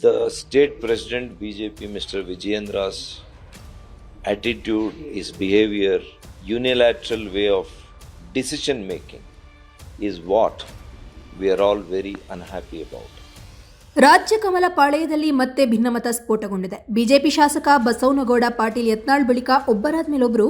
The state president BJP, Mr. Vijayendra's attitude, his behavior, unilateral way of decision making is what we are all very unhappy about. ರಾಜ್ಯ ಕಮಲ ಪಾಳೆಯದಲ್ಲಿ ಮತ್ತೆ ಭಿನ್ನಮತ ಸ್ಫೋಟಗೊಂಡಿದೆ. BJP ಶಾಸಕ ಬಸವನಗೌಡ ಪಾಟೀಲ್ ಯತ್ನಾಳ್ ಬಳಿಕ ಒಬ್ಬರಾದ ಮೇಲೊಬ್ಬರು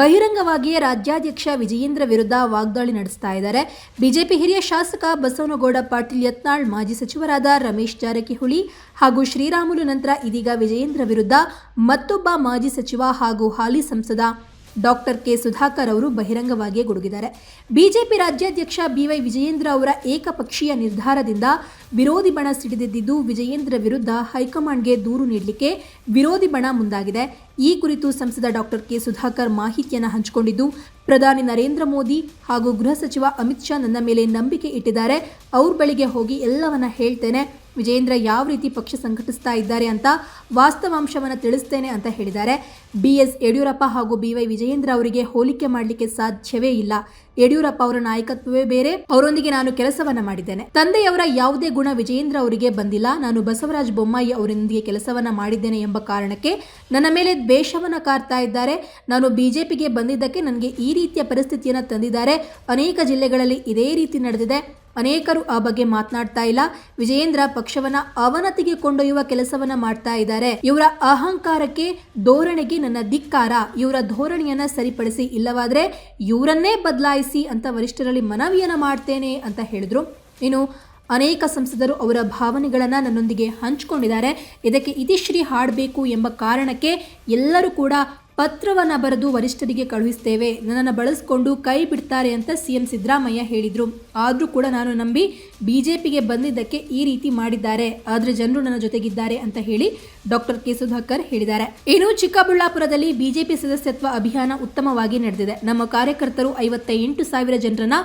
ಬಹಿರಂಗವಾಗಿಯೇ ರಾಜ್ಯಾಧ್ಯಕ್ಷ ವಿಜಯೇಂದ್ರ ವಿರುದ್ಧ ವಾಗ್ದಾಳಿ ನಡೆಸ್ತಾ ಇದ್ದಾರೆ. ಬಿಜೆಪಿ ಹಿರಿಯ ಶಾಸಕ ಬಸವನಗೌಡ ಪಾಟೀಲ್ ಯತ್ನಾಳ್, ಮಾಜಿ ಸಚಿವರಾದ ರಮೇಶ್ ಜಾರಕಿಹೊಳಿ ಹಾಗೂ ಶ್ರೀರಾಮುಲು ನಂತರ ಇದೀಗ ವಿಜಯೇಂದ್ರ ವಿರುದ್ಧ ಮತ್ತೊಬ್ಬ ಮಾಜಿ ಸಚಿವ ಹಾಗೂ ಹಾಲಿ ಸಂಸದ ಡಾಕ್ಟರ್ ಕೆ ಸುಧಾಕರ್ ಅವರು ಬಹಿರಂಗವಾಗಿಯೇ ಗುಡುಗಿದ್ದಾರೆ. ಬಿಜೆಪಿ ರಾಜ್ಯಾಧ್ಯಕ್ಷ ಬಿವೈ ವಿಜಯೇಂದ್ರ ಅವರ ಏಕಪಕ್ಷೀಯ ನಿರ್ಧಾರದಿಂದ ವಿರೋಧಿ ಬಣ ಸಿಡಿದೆದ್ದಿದ್ದು, ವಿಜಯೇಂದ್ರ ವಿರುದ್ಧ ಹೈಕಮಾಂಡ್ಗೆ ದೂರು ನೀಡಲಿಕ್ಕೆ ವಿರೋಧಿ ಬಣ ಮುಂದಾಗಿದೆ. ಈ ಕುರಿತು ಸಂಸದ ಡಾಕ್ಟರ್ ಕೆ ಸುಧಾಕರ್ ಮಾಹಿತಿಯನ್ನು ಹಂಚಿಕೊಂಡಿದ್ದು, ಪ್ರಧಾನಿ ನರೇಂದ್ರ ಮೋದಿ ಹಾಗೂ ಗೃಹ ಸಚಿವ ಅಮಿತ್ ಶಾ ನನ್ನ ಮೇಲೆ ನಂಬಿಕೆ ಇಟ್ಟಿದ್ದಾರೆ. ಅವ್ರ ಬಳಿಗೆ ಹೋಗಿ ಎಲ್ಲವನ್ನ ಹೇಳ್ತೇನೆ. ವಿಜೇಂದ್ರ ಯಾವ ರೀತಿ ಪಕ್ಷ ಸಂಘಟಿಸ್ತಾ ಇದ್ದಾರೆ ಅಂತ ವಾಸ್ತವಾಂಶವನ್ನು ತಿಳಿಸ್ತೇನೆ ಅಂತ ಹೇಳಿದ್ದಾರೆ. ಬಿ ಎಸ್ ಯಡಿಯೂರಪ್ಪ ಹಾಗೂ ಬಿ ವೈ ವಿಜಯೇಂದ್ರ ಅವರಿಗೆ ಹೋಲಿಕೆ ಮಾಡಲಿಕ್ಕೆ ಸಾಧ್ಯವೇ ಇಲ್ಲ. ಯಡಿಯೂರಪ್ಪ ಅವರ ನಾಯಕತ್ವವೇ ಬೇರೆ. ಅವರೊಂದಿಗೆ ನಾನು ಕೆಲಸವನ್ನ ಮಾಡಿದ್ದೇನೆ. ತಂದೆಯವರ ಯಾವುದೇ ಗುಣ ವಿಜಯೇಂದ್ರ ಅವರಿಗೆ ಬಂದಿಲ್ಲ. ನಾನು ಬಸವರಾಜ ಬೊಮ್ಮಾಯಿ ಅವರೊಂದಿಗೆ ಕೆಲಸವನ್ನ ಮಾಡಿದ್ದೇನೆ ಎಂಬ ಕಾರಣಕ್ಕೆ ನನ್ನ ಮೇಲೆ ದ್ವೇಷವನ್ನ ಕಾರ್ತಾ ಇದ್ದಾರೆ. ನಾನು ಬಿಜೆಪಿಗೆ ಬಂದಿದ್ದಕ್ಕೆ ನನಗೆ ಈ ರೀತಿಯ ಪರಿಸ್ಥಿತಿಯನ್ನು ತಂದಿದ್ದಾರೆ. ಅನೇಕ ಜಿಲ್ಲೆಗಳಲ್ಲಿ ಇದೇ ರೀತಿ ನಡೆದಿದೆ. ಅನೇಕರು ಆ ಬಗ್ಗೆ ಮಾತನಾಡ್ತಾ ಇಲ್ಲ. ವಿಜಯೇಂದ್ರ ಪಕ್ಷವನ್ನ ಅವನತಿಗೆ ಕೊಂಡೊಯ್ಯುವ ಕೆಲಸವನ್ನ ಮಾಡ್ತಾ ಇದ್ದಾರೆ. ಇವರ ಅಹಂಕಾರಕ್ಕೆ ಧೋರಣೆಗೆ ನನ್ನ ಧಿಕ್ಕಾರ. ಇವರ ಧೋರಣೆಯನ್ನ ಸರಿಪಡಿಸಿ ಇಲ್ಲವಾದ್ರೆ ಇವರನ್ನೇ ಬದಲಾಯಿಸಿ ಅಂತ ವರಿಷ್ಠರಲ್ಲಿ ಮನವಿಯನ್ನ ಮಾಡ್ತೇನೆ ಅಂತ ಹೇಳಿದ್ರು. ಇನ್ನು ಅನೇಕ ಸಂಸದರು ಅವರ ಭಾವನೆಗಳನ್ನು ನನ್ನೊಂದಿಗೆ ಹಂಚಿಕೊಂಡಿದ್ದಾರೆ. ಇದಕ್ಕೆ ಇತಿಶ್ರೀ ಹಾಡಬೇಕು ಎಂಬ ಕಾರಣಕ್ಕೆ ಎಲ್ಲರೂ ಕೂಡ ಪತ್ರವನ್ನು ಬರೆದು ವರಿಷ್ಠರಿಗೆ ಕಳುಹಿಸ್ತೇವೆ. ನನ್ನನ್ನು ಬಳಸ್ಕೊಂಡು ಕೈ ಬಿಡ್ತಾರೆ ಅಂತ ಸಿಎಂ ಸಿದ್ದರಾಮಯ್ಯ ಹೇಳಿದರು. ಆದರೂ ಕೂಡ ನಾನು ನಂಬಿ ಬಿಜೆಪಿಗೆ ಬಂದಿದ್ದಕ್ಕೆ ಈ ರೀತಿ ಮಾಡಿದ್ದಾರೆ. ಆದರೆ ಜನರು ನನ್ನ ಜೊತೆಗಿದ್ದಾರೆ ಅಂತ ಹೇಳಿ ಡಾಕ್ಟರ್ ಕೆ ಸುಧಾಕರ್ ಹೇಳಿದ್ದಾರೆ. ಇನ್ನು ಚಿಕ್ಕಬಳ್ಳಾಪುರದಲ್ಲಿ ಬಿಜೆಪಿ ಸದಸ್ಯತ್ವ ಅಭಿಯಾನ ಉತ್ತಮವಾಗಿ ನಡೆದಿದೆ. ನಮ್ಮ ಕಾರ್ಯಕರ್ತರು ಐವತ್ತ ಎಂಟು ಸಾವಿರ ಜನರನ್ನ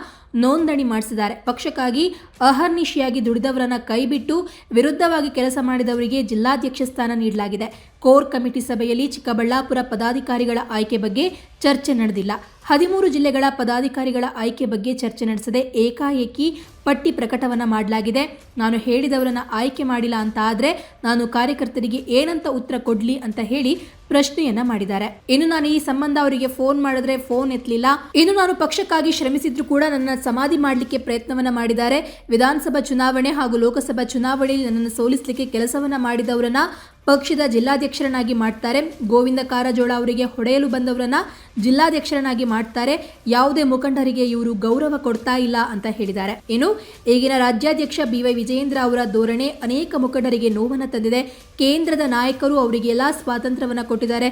ನೋಂದಣಿ ಮಾಡಿಸಿದ್ದಾರೆ. ಪಕ್ಷಕ್ಕಾಗಿ ಅಹರ್ನಿಶಿಯಾಗಿ ದುಡಿದವರನ್ನ ಕೈಬಿಟ್ಟು ವಿರುದ್ಧವಾಗಿ ಕೆಲಸ ಮಾಡಿದವರಿಗೆ ಜಿಲ್ಲಾಧ್ಯಕ್ಷ ಸ್ಥಾನ ನೀಡಲಾಗಿದೆ. ಕೋರ್ ಕಮಿಟಿ ಸಭೆಯಲ್ಲಿ ಚಿಕ್ಕಬಳ್ಳಾಪುರ ಪದಾಧಿಕಾರಿಗಳ ಆಯ್ಕೆ ಬಗ್ಗೆ ಚರ್ಚೆ ನಡೆದಿಲ್ಲ. ಹದಿಮೂರು ಜಿಲ್ಲೆಗಳ ಪದಾಧಿಕಾರಿಗಳ ಆಯ್ಕೆ ಬಗ್ಗೆ ಚರ್ಚೆ ನಡೆಸದೆ ಏಕಾಏಕಿ ಪಟ್ಟಿ ಪ್ರಕಟವನ್ನ ಮಾಡಲಾಗಿದೆ. ನಾನು ಹೇಳಿದವರನ್ನ ಆಯ್ಕೆ ಮಾಡಿಲ್ಲ ಅಂತ ಆದರೆ ನಾನು ಕಾರ್ಯಕರ್ತರಿಗೆ ಏನಂತ ಉತ್ತರ ಕೊಡ್ಲಿ ಅಂತ ಹೇಳಿ ಪ್ರಶ್ನೆಯನ್ನ ಮಾಡಿದ್ದಾರೆ. ಇನ್ನು ನಾನು ಈ ಸಂಬಂಧ ಅವರಿಗೆ ಫೋನ್ ಮಾಡಿದ್ರೆ ಫೋನ್ ಎತ್ತಲಿಲ್ಲ. ಇನ್ನು ನಾನು ಪಕ್ಷಕ್ಕಾಗಿ ಶ್ರಮಿಸಿದ್ರು ಕೂಡ ನನ್ನ ಸಮಾಧಿ ಮಾಡಲಿಕ್ಕೆ ಪ್ರಯತ್ನವನ್ನ ಮಾಡಿದ್ದಾರೆ. ವಿಧಾನಸಭಾ ಚುನಾವಣೆ ಹಾಗೂ ಲೋಕಸಭಾ ಚುನಾವಣೆಯಲ್ಲಿ ನನ್ನನ್ನು ಸೋಲಿಸಲಿಕ್ಕೆ ಕೆಲಸವನ್ನ ಮಾಡಿದವರನ್ನ ಪಕ್ಷದ ಜಿಲ್ಲಾಧ್ಯಕ್ಷರನ್ನಾಗಿ ಮಾಡ್ತಾರೆ. ಗೋವಿಂದ ಕಾರಜೋಳ ಅವರಿಗೆ ಹೊಡೆಯಲು ಬಂದವರನ್ನ ಜಿಲ್ಲಾಧ್ಯಕ್ಷರನ್ನಾಗಿ ಮಾಡ್ತಾರೆ. ಯಾವುದೇ ಮುಖಂಡರಿಗೆ ಇವರು ಗೌರವ ಕೊಡ್ತಾ ಇಲ್ಲ ಅಂತ ಹೇಳಿದ್ದಾರೆ. ಇನ್ನು ಈಗಿನ ರಾಜ್ಯಾಧ್ಯಕ್ಷ ಬಿ ವೈ ವಿಜಯೇಂದ್ರ ಅವರ ಧೋರಣೆ ಅನೇಕ ಮುಖಂಡರಿಗೆ ನೋವನ್ನು ತಂದಿದೆ. ಕೇಂದ್ರದ ನಾಯಕರು ಅವರಿಗೆ ಎಲ್ಲಾ ಸ್ವಾತಂತ್ರ್ಯವನ್ನು ಕೊಟ್ಟಿದ್ದಾರೆ.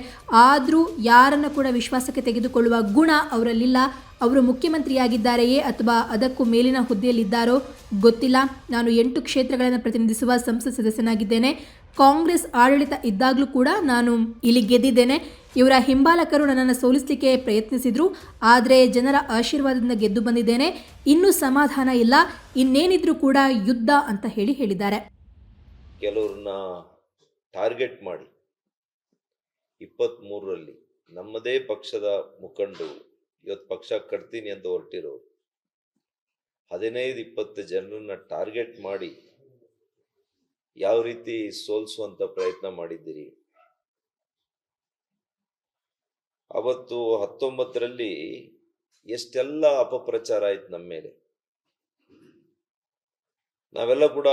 ಆದರೂ ಯಾರನ್ನು ಕೂಡ ವಿಶ್ವಾಸಕ್ಕೆ ತೆಗೆದುಕೊಳ್ಳುವ ಗುಣ ಅವರಲ್ಲಿಲ್ಲ. ಅವರು ಮುಖ್ಯಮಂತ್ರಿಯಾಗಿದ್ದಾರೆಯೇ ಅಥವಾ ಅದಕ್ಕೂ ಮೇಲಿನ ಹುದ್ದೆಯಲ್ಲಿದ್ದಾರೋ ಗೊತ್ತಿಲ್ಲ. ನಾನು ಎಂಟು ಕ್ಷೇತ್ರಗಳನ್ನು ಪ್ರತಿನಿಧಿಸುವ ಸಂಸತ್ ಸದಸ್ಯನಾಗಿದ್ದೇನೆ. ಕಾಂಗ್ರೆಸ್ ಆಡಳಿತ ಇದ್ದಾಗಲೂ ಕೂಡ ನಾನು ಇಲ್ಲಿ ಗೆದ್ದಿದ್ದೇನೆ. ಇವರ ಹಿಂಬಾಲಕರು ನನ್ನನ್ನು ಸೋಲಿಸಲಿಕ್ಕೆ ಪ್ರಯತ್ನಿಸಿದ್ರು. ಆದರೆ ಜನರ ಆಶೀರ್ವಾದದಿಂದ ಗೆದ್ದು ಬಂದಿದ್ದೇನೆ. ಇನ್ನೂ ಸಮಾಧಾನ ಇಲ್ಲ. ಇನ್ನೇನಿದ್ರೂ ಕೂಡ ಯುದ್ಧ ಅಂತ ಹೇಳಿ ಹೇಳಿದ್ದಾರೆ. ಕೆಲವ್ರನ್ನ ಟಾರ್ಗೆಟ್ ಮಾಡಿ ಇಪ್ಪತ್ತ್ಮೂರರಲ್ಲಿ ನಮ್ಮದೇ ಪಕ್ಷದ ಮುಖಂಡರು ಇವತ್ತು ಪಕ್ಷ ಕಟ್ತೀನಿ ಅಂತ ಹೊರಟಿರೋರು. ಹದಿನೈದು, ಇಪ್ಪತ್ತು ಜನರನ್ನ ಟಾರ್ಗೆಟ್ ಮಾಡಿ ಯಾವ ರೀತಿ ಸೋಲ್ಸುವಂತ ಪ್ರಯತ್ನ ಮಾಡಿದ್ದೀರಿ? ಅವತ್ತು ಹತ್ತೊಂಬತ್ತರಲ್ಲಿ ಎಷ್ಟೆಲ್ಲ ಅಪಪ್ರಚಾರ ಆಯ್ತು ನಮ್ಮ ಮೇಲೆ. ನಾವೆಲ್ಲ ಕೂಡ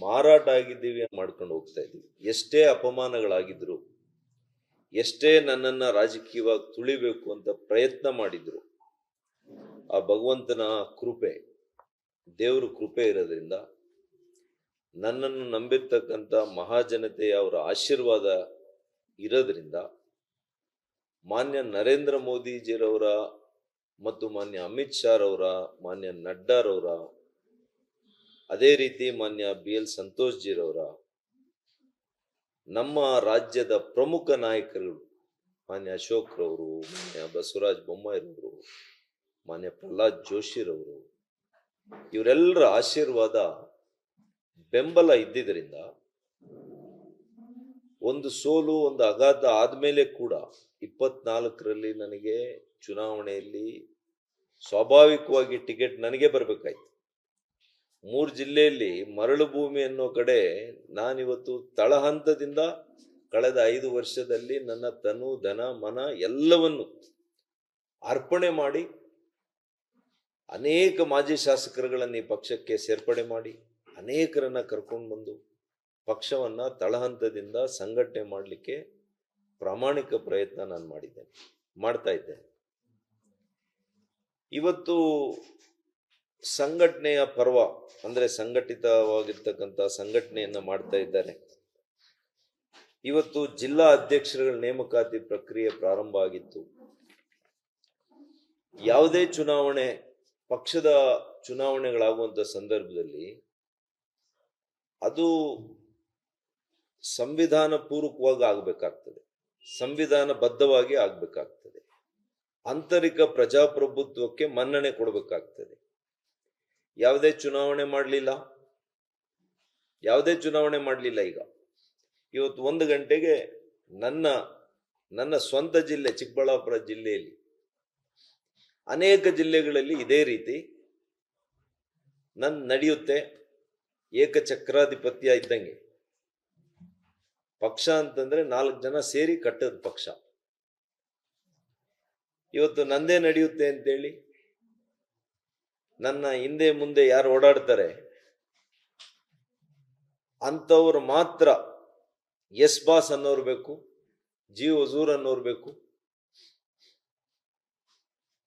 ಮಾರಾಟ ಆಗಿದ್ದೀವಿ ಮಾಡ್ಕೊಂಡು ಹೋಗ್ತಾ ಇದ್ದೀವಿ. ಎಷ್ಟೇ ಅಪಮಾನಗಳಾಗಿದ್ರು ಎಷ್ಟೇ ನನ್ನನ್ನು ರಾಜಕೀಯವಾಗಿ ತುಳಿಬೇಕು ಅಂತ ಪ್ರಯತ್ನ ಮಾಡಿದ್ರು, ಆ ಭಗವಂತನ ಕೃಪೆ, ದೇವರ ಕೃಪೆ ಇರೋದ್ರಿಂದ ನನ್ನನ್ನು ನಂಬಿರ್ತಕ್ಕಂಥ ಮಹಾಜನತೆಯ ಅವರ ಆಶೀರ್ವಾದ ಇರೋದ್ರಿಂದ ಮಾನ್ಯ ನರೇಂದ್ರ ಮೋದಿಜಿರವರ ಮತ್ತು ಮಾನ್ಯ ಅಮಿತ್ ಶಾರವರ, ಮಾನ್ಯ ನಡ್ಡಾರವರ, ಅದೇ ರೀತಿ ಮಾನ್ಯ ಬಿ ಎಲ್ ಸಂತೋಷ್ ಜಿರವರ ನಮ್ಮ ರಾಜ್ಯದ ಪ್ರಮುಖ ನಾಯಕರು ಮಾನ್ಯ ಅಶೋಕ್ ರವರು ಮಾನ್ಯ ಬಸವರಾಜ ಬೊಮ್ಮಾಯಿರವರು, ಮಾನ್ಯ ಪ್ರಹ್ಲಾದ್ ಜೋಶಿರವರು, ಇವರೆಲ್ಲರ ಆಶೀರ್ವಾದ ಬೆಂಬಲ ಇದ್ದಿದ್ದರಿಂದ ಒಂದು ಸೋಲು, ಒಂದು ಆಘಾತ ಆದ್ಮೇಲೆ ಕೂಡ ಇಪ್ಪತ್ನಾಲ್ಕರಲ್ಲಿ ನನಗೆ ಚುನಾವಣೆಯಲ್ಲಿ ಸ್ವಾಭಾವಿಕವಾಗಿ ಟಿಕೆಟ್ ನನಗೆ ಬರಬೇಕಾಯ್ತು. ಮೂರು ಜಿಲ್ಲೆಯಲ್ಲಿ ಮರಳು ಭೂಮಿ ಅನ್ನೋ ಕಡೆ ನಾನಿವತ್ತು ತಳಹಂತದಿಂದ ಕಳೆದ ಐದು ವರ್ಷದಲ್ಲಿ ನನ್ನ ತನು ಧನ ಮನ ಎಲ್ಲವನ್ನು ಅರ್ಪಣೆ ಮಾಡಿ ಅನೇಕ ಮಾಜಿ ಶಾಸಕರುಗಳನ್ನು ಈ ಪಕ್ಷಕ್ಕೆ ಸೇರ್ಪಡೆ ಮಾಡಿ ಅನೇಕರನ್ನ ಕರ್ಕೊಂಡು ಬಂದು ಪಕ್ಷವನ್ನ ತಳಹಂತದಿಂದ ಸಂಘಟನೆ ಮಾಡಲಿಕ್ಕೆ ಪ್ರಾಮಾಣಿಕ ಪ್ರಯತ್ನ ನಾನು ಮಾಡಿದ್ದೇನೆ, ಮಾಡ್ತಾ ಇದ್ದೇನೆ. ಇವತ್ತು ಸಂಘಟನೆಯ ಪರ್ವ ಅಂದ್ರೆ ಸಂಘಟಿತವಾಗಿರ್ತಕ್ಕಂಥ ಸಂಘಟನೆಯನ್ನ ಮಾಡ್ತಾ ಇದ್ದಾರೆ. ಇವತ್ತು ಜಿಲ್ಲಾ ಅಧ್ಯಕ್ಷರುಗಳ ನೇಮಕಾತಿ ಪ್ರಕ್ರಿಯೆ ಪ್ರಾರಂಭ ಆಗಿತ್ತು. ಯಾವುದೇ ಚುನಾವಣೆ, ಪಕ್ಷದ ಚುನಾವಣೆಗಳಾಗುವಂತ ಸಂದರ್ಭದಲ್ಲಿ ಅದು ಸಂವಿಧಾನ ಪೂರ್ವಕವಾಗಿ ಆಗಬೇಕಾಗ್ತದೆ. ಸಂವಿಧಾನ ಬದ್ಧವಾಗಿ ಆಗ್ಬೇಕಾಗ್ತದೆ. ಆಂತರಿಕ ಪ್ರಜಾಪ್ರಭುತ್ವಕ್ಕೆ ಮನ್ನಣೆ ಕೊಡಬೇಕಾಗ್ತದೆ. ಯಾವುದೇ ಚುನಾವಣೆ ಮಾಡಲಿಲ್ಲ. ಯಾವುದೇ ಚುನಾವಣೆ ಮಾಡಲಿಲ್ಲ ಈಗ. ಇವತ್ತು ಒಂದು ಗಂಟೆಗೆ ನನ್ನ ನನ್ನ ಸ್ವಂತ ಜಿಲ್ಲೆ ಚಿಕ್ಕಬಳ್ಳಾಪುರ ಜಿಲ್ಲೆಯಲ್ಲಿ ಅನೇಕ ಜಿಲ್ಲೆಗಳಲ್ಲಿ ಇದೇ ರೀತಿ ನನ್ನ ನಡೆಯುತ್ತೆ, ಏಕಚಕ್ರಾಧಿಪತ್ಯ ಇದ್ದಂಗೆ. ಪಕ್ಷ ಅಂತಂದ್ರೆ ನಾಲ್ಕು ಜನ ಸೇರಿ ಕಟ್ಟದ ಪಕ್ಷ. ಇವತ್ತು ನಂದೇ ನಡೆಯುತ್ತೆ ಅಂತೇಳಿ ನನ್ನ ಹಿಂದೆ ಮುಂದೆ ಯಾರು ಓಡಾಡ್ತಾರೆ? ಅಂಥವ್ರು ಮಾತ್ರ ಎಸ್ ಬಾಸ್ ಅನ್ನೋರು ಬೇಕು ಜೀವ ಹಜೂರ್ ಅನ್ನೋರು ಬೇಕು.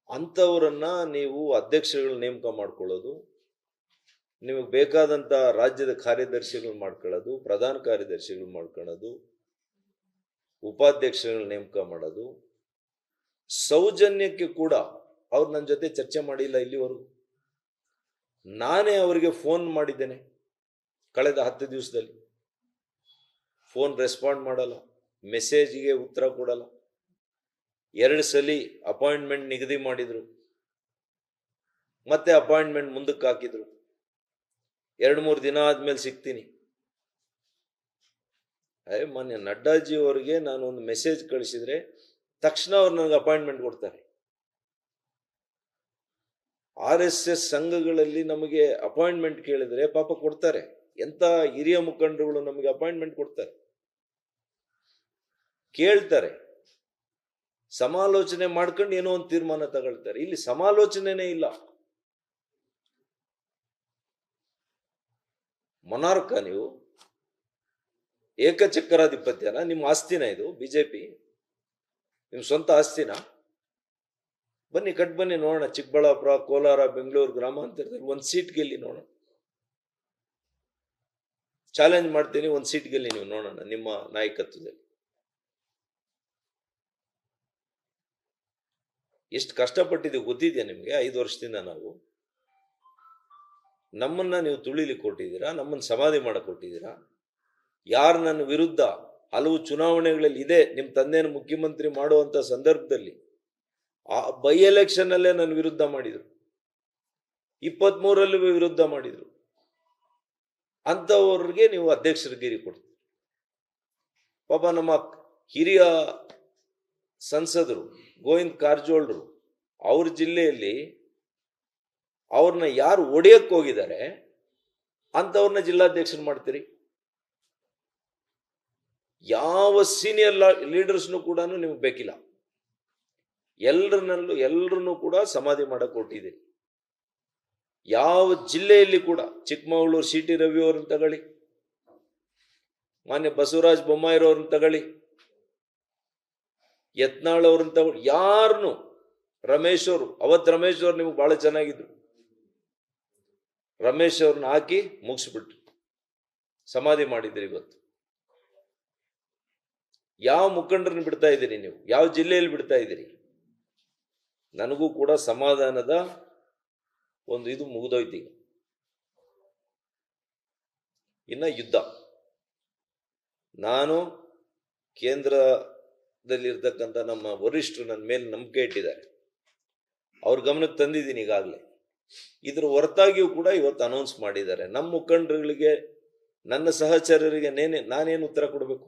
ಅಂಥವ್ರನ್ನ ನೀವು ಅಧ್ಯಕ್ಷರುಗಳು ನೇಮಕ ಮಾಡ್ಕೊಳ್ಳೋದು, ನಿಮಗೆ ಬೇಕಾದಂಥ ರಾಜ್ಯದ ಕಾರ್ಯದರ್ಶಿಗಳು ಮಾಡ್ಕೊಳ್ಳೋದು, ಪ್ರಧಾನ ಕಾರ್ಯದರ್ಶಿಗಳು ಮಾಡ್ಕೊಳ್ಳೋದು, ಉಪಾಧ್ಯಕ್ಷರುಗಳು ನೇಮಕ ಮಾಡೋದು. ಸೌಜನ್ಯಕ್ಕೆ ಕೂಡ ಅವ್ರು ನನ್ನ ಜೊತೆ ಚರ್ಚೆ ಮಾಡಿಲ್ಲ ಇಲ್ಲಿವರೆಗೂ. ನಾನೇ ಅವರಿಗೆ ಫೋನ್ ಮಾಡಿದ್ದೇನೆ ಕಳೆದ ಹತ್ತು ದಿವಸದಲ್ಲಿ. ಫೋನ್ ರೆಸ್ಪಾಂಡ್ ಮಾಡಲ್ಲ, ಮೆಸೇಜ್ಗೆ ಉತ್ತರ ಕೊಡಲ್ಲ. ಎರಡು ಸಲ ಅಪಾಯಿಂಟ್ಮೆಂಟ್ ನಿಗದಿ ಮಾಡಿದರು. ಮತ್ತೆ ಅಪಾಯಿಂಟ್ಮೆಂಟ್ ಮುಂದಕ್ಕೆ ಹಾಕಿದ್ರು. ಎರಡು ಮೂರು ದಿನ ಆದಮೇಲೆ ಸಿಗ್ತೀನಿ. ಅದೇ ಮೊನ್ನೆ ನಡ್ಡಾಜಿ ಅವರಿಗೆ ನಾನು ಒಂದು ಮೆಸೇಜ್ ಕಳಿಸಿದರೆ ತಕ್ಷಣ ಅವ್ರು ನನಗೆ ಅಪಾಯಿಂಟ್ಮೆಂಟ್ ಕೊಡ್ತಾರೆ. ಆರ್ ಎಸ್ ಎಸ್ ಸಂಘಗಳಲ್ಲಿ ನಮಗೆ ಅಪಾಯಿಂಟ್ಮೆಂಟ್ ಕೇಳಿದ್ರೆ ಪಾಪ ಕೊಡ್ತಾರೆ. ಎಂತ ಹಿರಿಯ ಮುಖಂಡರುಗಳು ನಮಗೆ ಅಪಾಯಿಂಟ್ಮೆಂಟ್ ಕೊಡ್ತಾರೆ. ಕೇಳ್ತಾರೆ. ಸಮಾಲೋಚನೆ ಮಾಡ್ಕೊಂಡು ಏನೋ ಒಂದು ತೀರ್ಮಾನ ತಗೊಳ್ತಾರೆ. ಇಲ್ಲಿ ಸಮಾಲೋಚನೆನೇ ಇಲ್ಲ. ಮೊನಾರ್ಕ ನೀವು, ಏಕಚಕ್ರಾಧಿಪತ್ಯನ, ನಿಮ್ಮ ಆಸ್ತಿನ ಇದು, ಬಿಜೆಪಿ, ನಿಮ್ಮ ಸ್ವಂತ ಆಸ್ತಿನ. ಬನ್ನಿ, ಕಟ್ ಬನ್ನಿ ನೋಡೋಣ. ಚಿಕ್ಕಬಳ್ಳಾಪುರ, ಕೋಲಾರ, ಬೆಂಗಳೂರು ಗ್ರಾಮಾಂತರದಲ್ಲಿ ಒಂದು ಸೀಟ್ ಗೆಲ್ಲಿ ನೋಡೋಣ. ಚಾಲೆಂಜ್ ಮಾಡ್ತೀನಿ, ಒಂದು ಸೀಟ್ ಗೆಲ್ಲಿ ನೀವು ನೋಡೋಣ ನಿಮ್ಮ ನಾಯಕತ್ವದಲ್ಲಿ. ಎಷ್ಟು ಕಷ್ಟಪಟ್ಟಿದ್ದೀವಿ ಗೊತ್ತಿದೆಯಾ ನಿಮಗೆ? ಐದು ವರ್ಷದಿಂದ ನಾವು. ನಮ್ಮನ್ನ ನೀವು ತುಳಿಲಿಕ್ಕೆ ಕೊಟ್ಟಿದ್ದೀರಾ? ನಮ್ಮನ್ನ ಸಮಾಧಿ ಮಾಡಿಕೊಟ್ಟಿದ್ದೀರಾ ಯಾರು ನನ್ನ ವಿರುದ್ಧ ಹಲವು ಚುನಾವಣೆಗಳಲ್ಲಿ ಇದೆ. ನಿಮ್ಮ ತಂದೆಯನ್ನು ಮುಖ್ಯಮಂತ್ರಿ ಮಾಡುವಂಥ ಸಂದರ್ಭದಲ್ಲಿ ಆ ಬೈ ಎಲೆಕ್ಷನ್ ಅಲ್ಲೇ ನನ್ನ ವಿರುದ್ಧ ಮಾಡಿದ್ರು. ಇಪ್ಪತ್ತ್ ಮೂರಲ್ಲೂ ವಿರುದ್ಧ ಮಾಡಿದ್ರು. ಅಂಥವ್ರಿಗೆ ನೀವು ಅಧ್ಯಕ್ಷರಗಿರಿ ಕೊಡ್ತೀವಿ ಪಾಪ ನಮ್ಮ ಹಿರಿಯ ಸಂಸದರು ಗೋವಿಂದ್ ಕಾರಜೋಳರು ಅವ್ರ ಜಿಲ್ಲೆಯಲ್ಲಿ ಅವ್ರನ್ನ ಯಾರು ಒಡೆಯಕ್ಕೆ ಹೋಗಿದ್ದಾರೆ ಅಂಥವ್ರನ್ನ ಜಿಲ್ಲಾಧ್ಯಕ್ಷರು ಮಾಡ್ತೀರಿ. ಯಾವ ಸೀನಿಯರ್ ಲೀಡರ್ಸ್ನು ಕೂಡ ನಿಮ್ಗೆ ಬೇಕಿಲ್ಲ. ಎಲ್ಲರನ್ನಲ್ಲೂ ಎಲ್ಲರನ್ನೂ ಕೂಡ ಸಮಾಧಿ ಮಾಡಕ್ ಕೊಟ್ಟಿದ್ದೀರಿ ಯಾವ ಜಿಲ್ಲೆಯಲ್ಲಿ ಕೂಡ, ಚಿಕ್ಕಮಗಳೂರು ಸಿ ಟಿ ರವಿ ಅವ್ರನ್ನ ತಗೊಳ್ಳಿ, ಮಾನ್ಯ ಬಸವರಾಜ್ ಬೊಮ್ಮಾಯಿರವ್ರನ್ನ ತಗೊಳ್ಳಿ, ಯತ್ನಾಳ್ ಅವ್ರನ್ನ ತಗೊಳ್ಳಿ ಯಾರನ್ನು ರಮೇಶ್ ಅವರು, ಅವತ್ ನಿಮ್ಗೆ ಬಹಳ ಚೆನ್ನಾಗಿದ್ರು. ರಮೇಶ್ ಅವ್ರನ್ನ ಹಾಕಿ ಮುಗಿಸ್ಬಿಟ್ರು. ಸಮಾಧಿ ಮಾಡಿದ್ರಿ ಇವತ್ತು. ಯಾವ ಮುಖಂಡರನ್ನ ಬಿಡ್ತಾ ಇದ್ದೀರಿ ನೀವು? ಯಾವ ಜಿಲ್ಲೆಯಲ್ಲಿ ಬಿಡ್ತಾ ಇದ್ದೀರಿ? ನನಗೂ ಕೂಡ ಸಮಾಧಾನದ ಒಂದು ಇದು ಮುಗಿದೋಯ್ತು ಇನ್ನ ಯುದ್ಧ. ನಾನು ಕೇಂದ್ರದಲ್ಲಿರ್ತಕ್ಕಂಥ ನಮ್ಮ ವರಿಷ್ಠರು ನನ್ನ ಮೇಲೆ ನಂಬಿಕೆ ಇಟ್ಟಿದ್ದಾರೆ. ಅವ್ರ ಗಮನಕ್ಕೆ ತಂದಿದ್ದೀನಿ ಈಗಾಗಲೇ. ಇದ್ರ ಹೊರತಾಗಿಯೂ ಕೂಡ ಇವತ್ತು ಅನೌನ್ಸ್ ಮಾಡಿದ್ದಾರೆ. ನಮ್ಮ ಮುಖಂಡರುಗಳಿಗೆ, ನನ್ನ ಸಹಚರರಿಗೆ ನೇನೆ, ನಾನೇನು ಉತ್ತರ ಕೊಡಬೇಕು?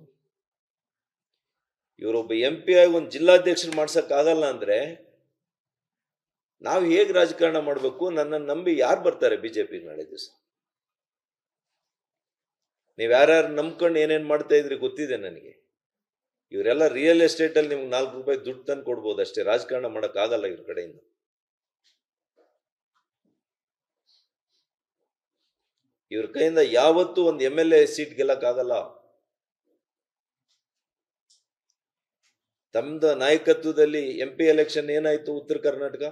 ಇವರೊಬ್ಬ ಎಂ ಪಿ ಆಗಿ ಒಂದು ಜಿಲ್ಲಾಧ್ಯಕ್ಷರು ಮಾಡ್ಸೋಕ್ಕಾಗಲ್ಲ ಅಂದ್ರೆ ನಾವು ಹೇಗೆ ರಾಜಕಾರಣ ಮಾಡಬೇಕು ನನ್ನನ್ನು ನಂಬಿ ಯಾರು ಬರ್ತಾರೆ ಬಿಜೆಪಿ ನಾಳೆ ದಿವಸ? ನೀವು ಯಾರ್ಯಾರು ನಂಬ್ಕೊಂಡು ಏನೇನು ಮಾಡ್ತಾ ಇದ್ರಿ ಗೊತ್ತಿದೆ ನನಗೆ. ಇವರೆಲ್ಲ ರಿಯಲ್ ಎಸ್ಟೇಟಲ್ಲಿ ನಿಮ್ಗೆ ನಾಲ್ಕು ರೂಪಾಯಿ ದುಡ್ಡು ತಂದು ಕೊಡ್ಬೋದು ಅಷ್ಟೇ, ರಾಜಕಾರಣ ಮಾಡೋಕ್ಕಾಗಲ್ಲ ಇವ್ರ ಕಡೆಯಿಂದ. ಇವ್ರ ಕೈಯಿಂದ ಯಾವತ್ತೂ ಒಂದು ಎಂ ಎಲ್ ಎ ಸೀಟ್ ಗೆಲ್ಲಕ್ಕಾಗಲ್ಲ ತಮ್ಮದ ನಾಯಕತ್ವದಲ್ಲಿ ಎಂ ಪಿ ಎಲೆಕ್ಷನ್ ಏನಾಯ್ತು ಉತ್ತರ ಕರ್ನಾಟಕ?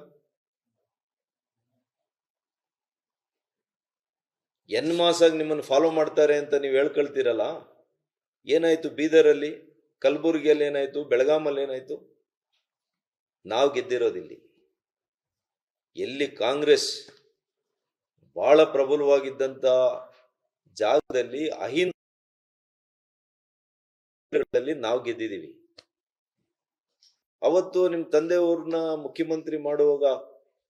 ಎನ್ ಆಗಿ ನಿಮ್ಮನ್ನು ಫಾಲೋ ಮಾಡ್ತಾರೆ ಅಂತ ನೀವು ಹೇಳ್ಕೊಳ್ತೀರಲ್ಲ? ಏನಾಯ್ತು ಬೀದರಲ್ಲಿ? ಕಲಬುರಗಿಯಲ್ಲಿ ಏನಾಯ್ತು? ಬೆಳಗಾಮಲ್ಲಿ ಏನಾಯ್ತು? ನಾವು ಗೆದ್ದಿರೋದಿಲ್ಲಿ. ಎಲ್ಲಿ ಕಾಂಗ್ರೆಸ್ ಬಹಳ ಪ್ರಬಲವಾಗಿದ್ದಂತ ಜಾಗದಲ್ಲಿ ಅಹಿಂದಲ್ಲಿ ನಾವು ಗೆದ್ದಿದ್ದೀವಿ ಅವತ್ತು ನಿಮ್ಮ ತಂದೆಯವ್ರನ್ನ ಮುಖ್ಯಮಂತ್ರಿ ಮಾಡುವಾಗ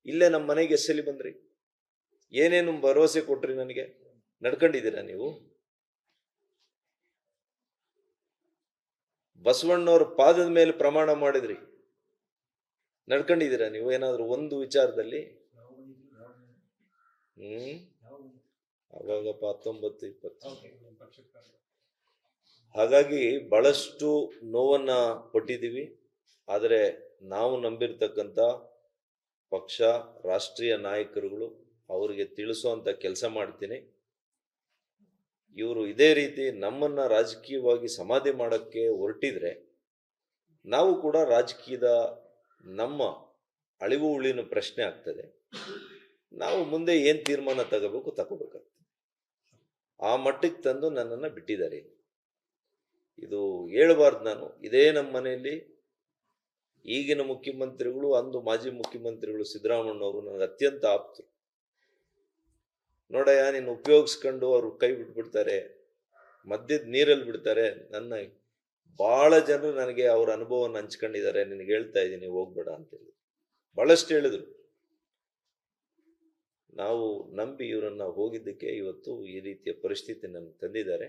ಇಲ್ಲೇ ನಮ್ಮ ಮನೆಗೆ ಎಸ್ಸಲಿ ಬಂದ್ರಿ. ಏನೇನು ಭರವಸೆ ಕೊಟ್ರಿ ನನಗೆ? ನಡ್ಕೊಂಡಿದ್ದೀರಾ ನೀವು? ಬಸವಣ್ಣವ್ರ ಪಾದದ ಮೇಲೆ ಪ್ರಮಾಣ ಮಾಡಿದ್ರಿ. ನಡ್ಕೊಂಡಿದ್ದೀರಾ ನೀವು? ಏನಾದ್ರು ಒಂದು ವಿಚಾರದಲ್ಲಿ? ಹ್ಮ್. ಅವಾಗಪ್ಪ ಹತ್ತೊಂಬತ್ತು ಇಪ್ಪತ್ತು. ಹಾಗಾಗಿ ಬಹಳಷ್ಟು ನೋವನ್ನ ಕೊಟ್ಟಿದ್ದೀವಿ. ಆದರೆ ನಾವು ನಂಬಿರ್ತಕ್ಕಂಥ ಪಕ್ಷ, ರಾಷ್ಟ್ರೀಯ ನಾಯಕರುಗಳು ಅವರಿಗೆ ತಿಳಿಸುವಂತ ಕೆಲಸ ಮಾಡ್ತೀನಿ. ಇವರು ಇದೇ ರೀತಿ ನಮ್ಮನ್ನ ರಾಜಕೀಯವಾಗಿ ಸಮಾಧಿ ಮಾಡೋಕ್ಕೆ ಹೊರಟಿದ್ರೆ, ನಾವು ಕೂಡ ರಾಜಕೀಯದ ನಮ್ಮ ಅಳಿವು ಉಳಿನ ಪ್ರಶ್ನೆ ಆಗ್ತದೆ. ನಾವು ಮುಂದೆ ಏನು ತೀರ್ಮಾನ ತಗೋಬೇಕು ತಗೋಬೇಕಾಗ್ತದೆ. ಆ ಮಟ್ಟಕ್ಕೆ ತಂದು ನನ್ನನ್ನು ಬಿಟ್ಟಿದ್ದಾರೆ. ಇದು ಹೇಳಬಾರ್ದು ನಾನು. ಇದೇ ನಮ್ಮ ಮನೆಯಲ್ಲಿ ಈಗಿನ ಮುಖ್ಯಮಂತ್ರಿಗಳು ಅಂದು ಮಾಜಿ ಮುಖ್ಯಮಂತ್ರಿಗಳು ಸಿದ್ದರಾಮಣ್ಣವರು ನನಗೆ ಅತ್ಯಂತ ಆಪ್ತರು. ನೋಡಯ್ಯ, ನೀನು ಉಪಯೋಗಿಸ್ಕೊಂಡು ಅವರು ಕೈ ಬಿಟ್ಬಿಡ್ತಾರೆ, ಮದ್ಯದ ನೀರಲ್ಲಿ ಬಿಡ್ತಾರೆ. ನನ್ನ ಬಹಳ ಜನರು ನನಗೆ ಅವ್ರ ಅನುಭವವನ್ನು ಹಂಚ್ಕೊಂಡಿದ್ದಾರೆ. ನಿನಗೆ ಹೇಳ್ತಾ ಇದ್ದೀನಿ, ಹೋಗ್ಬೇಡ ಅಂತೇಳಿ. ಬಹಳಷ್ಟು ಹೇಳಿದ್ರು. ನಾವು ನಂಬಿ ಇವರನ್ನು ಹೋಗಿದ್ದಕ್ಕೆ ಇವತ್ತು ಈ ರೀತಿಯ ಪರಿಸ್ಥಿತಿ ನನಗೆ ತಂದಿದ್ದಾರೆ.